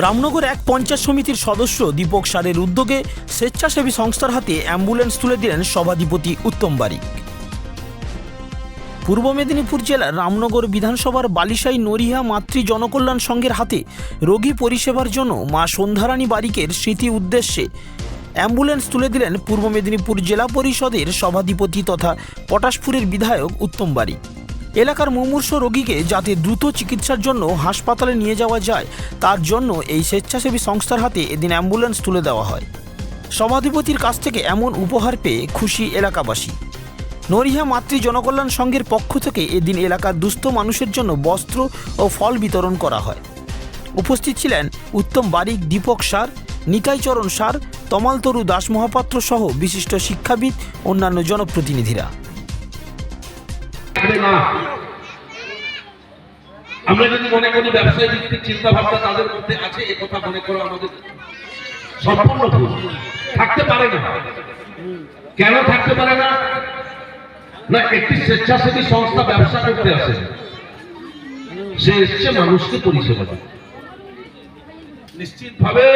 রামনগর এক পঞ্চায়েত সমিতির সদস্য দীপক সারের উদ্যোগে স্বেচ্ছাসেবী সংস্থার হাতে অ্যাম্বুলেন্স তুলে দিলেন সভাধিপতি উত্তম বারিক। পূর্ব মেদিনীপুর জেলার রামনগর বিধানসভার বালিশাই নরিহা মাতৃ জনকল্যাণ সংঘের হাতে রোগী পরিষেবার জন্য মা সন্ধ্যারানী বারিকের স্মৃতি উদ্দেশ্যে অ্যাম্বুলেন্স তুলে দিলেন পূর্ব মেদিনীপুর জেলা পরিষদের সভাধিপতি তথা পটাশপুরের বিধায়ক উত্তম বারিক। এলাকার মুমূর্ষ রোগীকে যাতে দ্রুত চিকিৎসার জন্য হাসপাতালে নিয়ে যাওয়া যায়, তার জন্য এই স্বেচ্ছাসেবী সংস্থার হাতে এদিন অ্যাম্বুলেন্স তুলে দেওয়া হয়। সভাধিপতির কাছ থেকে এমন উপহার পেয়ে খুশি এলাকাবাসী। নরিহা মাতৃ জনকল্যাণ সংঘের পক্ষ থেকে এদিন এলাকার দুস্থ মানুষের জন্য বস্ত্র ও ফল বিতরণ করা হয়। উপস্থিত ছিলেন উত্তম বারিক দীপক সার নিতাইচরণ সার তমালতরু দাস মহাপাত্র সহ বিশিষ্ট শিক্ষাবিদ, অন্যান্য জনপ্রতিনিধিরা। আমরা যদি মনে করি ব্যবসায় ভিত্তিক চিন্তা ভাবনা তাদের মধ্যে আছে, এ কথা মনে করো আমাদের সম্পূর্ণ থাকতে পারে না। কেন থাকতে পারে না? না, একটি স্বেচ্ছাসেবী সংস্থা ব্যবসা করতে আসে, সে এসছে মানুষকে পরিষেবা দিতে। নিশ্চিতভাবে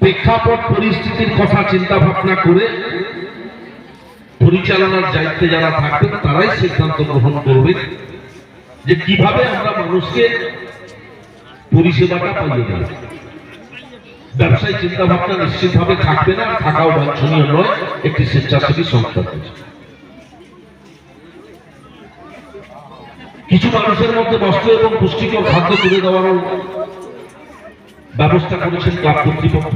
প্রেক্ষাপট পরিস্থিতির কথা চিন্তা ভাবনা করে পরিচালনার দায়িত্বে যারা থাকবেন, তারাই সিদ্ধান্ত গ্রহণ করবে যে কীভাবে আমরা মানুষকে পরিষেবাটা পাইয়ে দেব। ব্যবসায়ী চিন্তা ভাবনা নিশ্চিতভাবে থাকবে না থাকাও বাঞ্ছনীয় নয়, একটি স্বেচ্ছাসেবী সংস্থা কিছু মানুষের মধ্যে বস্ত্র এবং পুষ্টিকর খাদ্য তুলে দেওয়ার ব্যবস্থা করেছেন ক্লাব কর্তৃপক্ষ।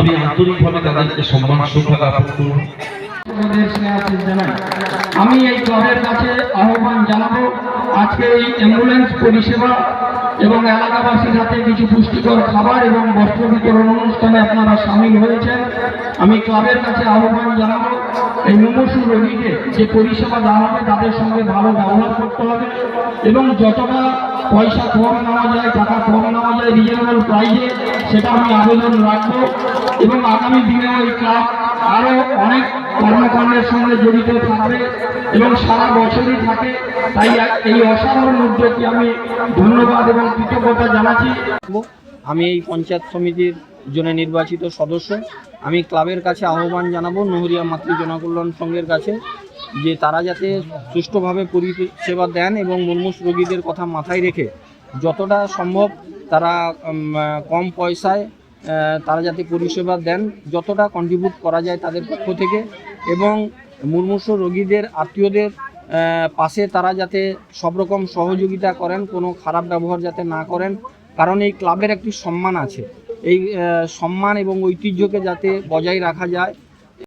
আমি আন্তরিকভাবে তাদেরকে সম্মান শ্রদ্ধা জ্ঞাপন করব। আমি এই ক্লাবের কাছে আহ্বান জানাব, আজকে এই অ্যাম্বুলেন্স পরিষেবা এবং এলাকাবাসীর হাতে কিছু পুষ্টিকর খাবার এবং বস্ত্র বিতরণ অনুষ্ঠানে আপনারা সামিল হয়েছেন, আমি ক্লাবের কাছে আহ্বান জানাব, এই মুমূর্ষু রোগীকে যে পরিষেবা দেওয়া হবে তাদের সঙ্গে ভালো ব্যবহার করতে হবে এবং যতটা পয়সা কম নেওয়া যায়, টাকা কম নেওয়া যায় রিজনেবল প্রাইসে সেটা আমি আবেদন রাখব এবং আগামী দিনেও এই ক্লাব আরও অনেক কর্মকাণ্ডের সঙ্গে জড়িত থাকবে এবং সারা বছরই থাকে। তাই এই অসাধারণ উদ্যোগকে আমি ধন্যবাদ এবং কৃতজ্ঞতা জানাচ্ছি। আমি এই পঞ্চায়েত সমিতির জন্য নির্বাচিত সদস্য। আমি ক্লাবের কাছে আহ্বান জানাব নহরিয়া মাতৃ জনকল্যাণ সংঘের কাছে যে তারা যাতে সুষ্ঠুভাবে পরিষেবা দেন এবং মুমূর্ষ রোগীদের কথা মাথায় রেখে যতটা সম্ভব তারা কম পয়সায় তারা যাতে পরিষেবা দেন, যতটা কন্ট্রিবিউট করা যায় তাদের পক্ষ থেকে। এবং মুমূর্ষ রোগীদের, আত্মীয়দের পাশে তারা যাতে সব রকম সহযোগিতা করেন, কোনো খারাপ ব্যবহার যাতে না করেন, কারণ এই ক্লাবের একটি সম্মান আছে। এই সম্মান এবং ঐতিহ্যকে যাতে বজায় রাখা যায়